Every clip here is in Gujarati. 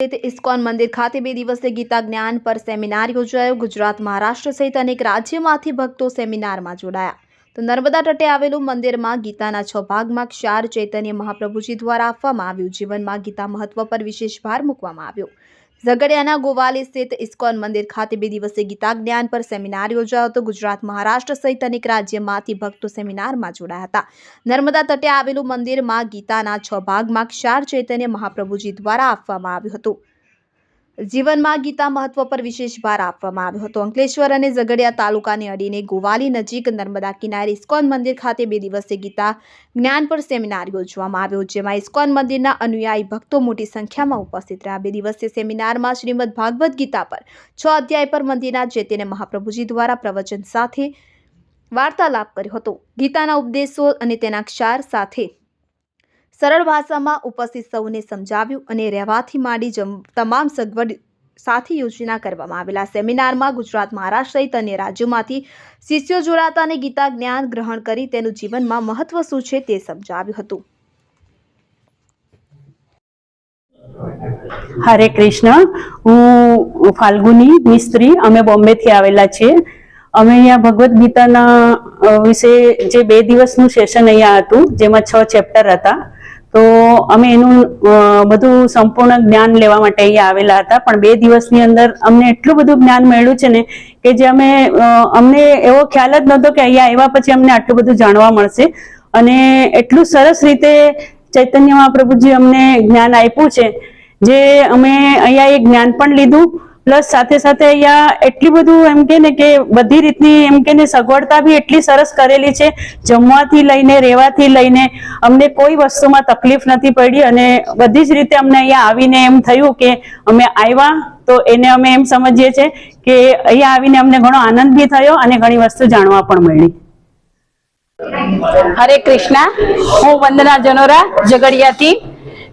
ઇસ્કોન મંદિર ખાતે બે દિવસીય ગીતા જ્ઞાન પર સેમિનાર યોજાયો. ગુજરાત, મહારાષ્ટ્ર સહિત અનેક રાજ્યમાંથી ભક્તો સેમિનારમાં જોડાયા. તો નર્મદા તટે આવેલું મંદિરમાં ગીતાના છ ભાગમાં ક્ષાર ચૈતન્ય મહાપ્રભુજી દ્વારા આપવામાં આવ્યું. જીવનમાં ગીતા મહત્વ પર વિશેષ ભાર મૂકવામાં આવ્યો. ઝઘડિયાના ગોવાલી સ્થિત ઇસ્કોન મંદિર ખાતે બે દિવસીય ગીતા જ્ઞાન પર સેમિનાર યોજાયો હતો. ગુજરાત મહારાષ્ટ્ર સહિત અનેક રાજ્યમાંથી ભક્તો સેમિનારમાં જોડાયા હતા. નર્મદા તટે આવેલું મંદિરમાં ગીતાના છ ભાગમાં ક્ષાર ચૈતન્ય મહાપ્રભુજી દ્વારા આપવામાં આવ્યું હતું. જીવનમાં ગીતા મહત્વ પર વિશેષ ભાર આપવામાં આવ્યો હતો. અંકલેશ્વર અને ઝઘડિયા તાલુકાને અડીને ગોવાલી નજીક નર્મદા કિનારે ઇસ્કોન મંદિર ખાતે બે દિવસીય ગીતા જ્ઞાન પર સેમિનાર યોજવામાં આવ્યો, જેમાં ઇસ્કોન મંદિરના અનુયાયી ભક્તો મોટી સંખ્યામાં ઉપસ્થિત રહ્યા. બે દિવસીય સેમિનારમાં શ્રીમદ ભાગવત ગીતા પર છ અધ્યાય પર મંદિરના ચૈતન્ય મહાપ્રભુજી દ્વારા પ્રવચન સાથે વાર્તાલાપ કર્યો હતો. ગીતાના ઉપદેશો અને તેના ક્ષાર સાથે સરળ ભાષામાં ઉપસ્થિત સૌને સમજાવ્યું અને રહેવાથી માંડી જમ, તમામ સગવડ સાથે યોજના કરવામાં આવેલા. સેમિનારમાં ગુજરાત મહારાષ્ટ્ર સહિત અન્ય રાજ્યોમાંથી શિષ્યો જોડાતા અને ગીતા જ્ઞાન ગ્રહણ કરી તેનું જીવનમાં મહત્વ શું છે તે સમજાવ્યું હતું. હરે કૃષ્ણ. હું ફાલ્ગુની મિસ્ત્રી. અમે બોમ્બેથી આવેલા છીએ અમે અહીંયા ભગવદ્ ગીતાના વિશે જે બે દિવસનું સેશન અહીંયા હતું, જેમાં છ ચેપ્ટર હતા. તો અમે એનું બધું સંપૂર્ણ જ્ઞાન લેવા માટે અહીંયા આવેલા હતા. પણ બે દિવસની અંદર અમને એટલું બધું જ્ઞાન મળ્યું છે ને કે જે અમે અમને એવો ખ્યાલ જ નહોતો કે અહીંયા આવ્યા પછી અમને આટલું બધું જાણવા મળશે. અને એટલું સરસ રીતે ચૈતન્ય મહાપ્રભુજી અમને જ્ઞાન આપ્યું છે, જે અમે અહીંયા એ જ્ઞાન પણ લીધું. પ્લસ સાથે સાથે અહીંયા એટલી બધું એમ કે ને કે બધી રીતની એમ કે ને સગવડતા બી એટલી સરસ કરેલી છે. જમવાથી લઈને, રહેવાથી લઈને અમને કોઈ વસ્તુમાં તકલીફ નથી પડી અને બધી જ રીતે અમને અહીંયા આવીને એમ થયું કે અમે આવ્યા તો એને અમે એમ સમજીએ છીએ કે અહીંયા આવીને અમને ઘણો આનંદ બી થયો અને ઘણી વસ્તુ જાણવા પણ મળી. હરે કૃષ્ણ. હું વંદના જનોરા, ઝઘડિયાથી.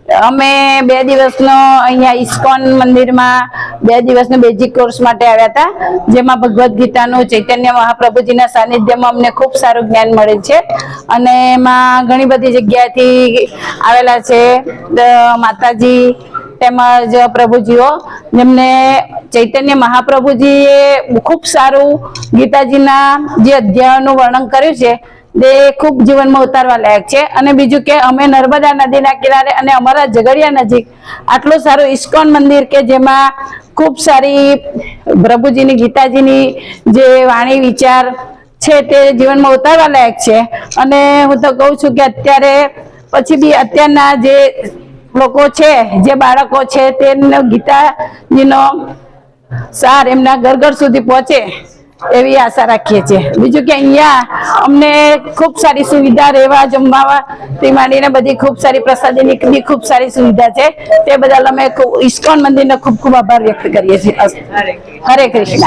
અમે બે દિવસનો અહીંયા ઇસ્કોન મંદિરમાં બે દિવસનો બેઝિક કોર્સ માટે આવ્યા હતા, જેમાં ભગવદ્ ગીતાનું ચૈતન્ય મહાપ્રભુજીના સાનિધ્યમાં અમને ખૂબ સારું જ્ઞાન મળે છે. અને એમાં ઘણી બધી જગ્યાએથી આવેલા છે માતાજી તેમજ પ્રભુજીઓ, જેમને ચૈતન્ય મહાપ્રભુજીએ ખૂબ સારું ગીતાજીના જે અધ્યાયનું વર્ણન કર્યું છે તે ખૂબ જીવનમાં ઉતારવા લાયક છે. અને બીજું કે અમે નર્મદા નદીના કિનારે અને અમારા ઝઘડિયા નજીક આટલું સારું ઇસ્કોન મંદિર કે જેમાં ખૂબ સારી પ્રભુજીની, ગીતાજીની જે વાણી, વિચાર છે તે જીવનમાં ઉતારવા લાયક છે. અને હું તો કહું છું કે અત્યારે પછી બી અત્યારના જે લોકો છે, જે બાળકો છે તેનો ગીતાજીનો સાર એમના ઘર ઘર સુધી પહોંચે. એવી આશા રાખીએ છીએ. બીજું કે અહીંયા અમને ખૂબ સારી સુવિધા રહેવા જમવા, તે માંડીને બધી ખૂબ સારી પ્રસાદીની બી ખૂબ સારી સુવિધા છે. તે બદલ અમે ઇસ્કોન મંદિરનો ખૂબ ખૂબ આભાર વ્યક્ત કરીએ છીએ. હરે કૃષ્ણ.